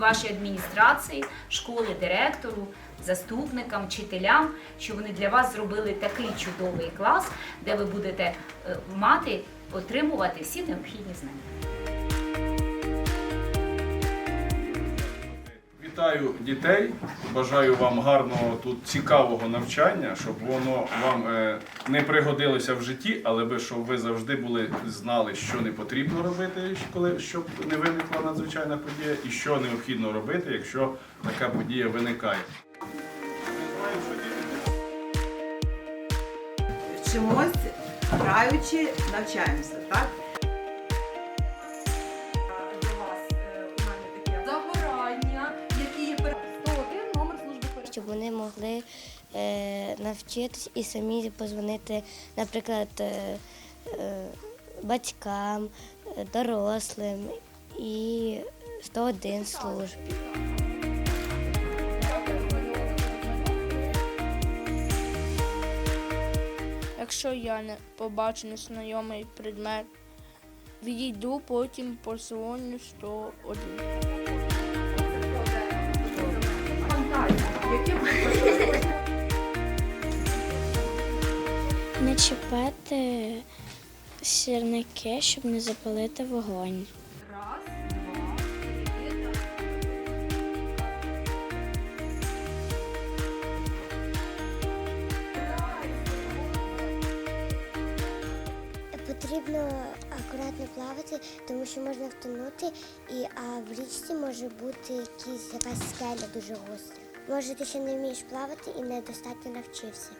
нашій адміністрації, школи, директору, заступникам, вчителям, що вони для вас зробили такий чудовий клас, де ви будете е, мати, отримувати всі необхідні знання. Вітаю дітей, бажаю вам гарного тут цікавого навчання, щоб воно вам е, не пригодилося в житті, але би щоб ви завжди були знали, що не потрібно робити, коли щоб не виникла надзвичайна подія, і що необхідно робити, якщо така подія виникає. Вчимось, граючи, навчаємося, так? Щоб вони могли е, навчитись і самі позвонити, наприклад, е, е, батькам, дорослим і 101 службі. Якщо я не побачу незнайомий предмет, відійду, потім позвоню 101. Чіпати сірники, щоб не запалити вогонь. Потрібно акуратно плавати, тому що можна втонути, і, а в річці може бути якісь, якась скеля дуже гостра. Може, ти ще не вмієш плавати і недостатньо навчився.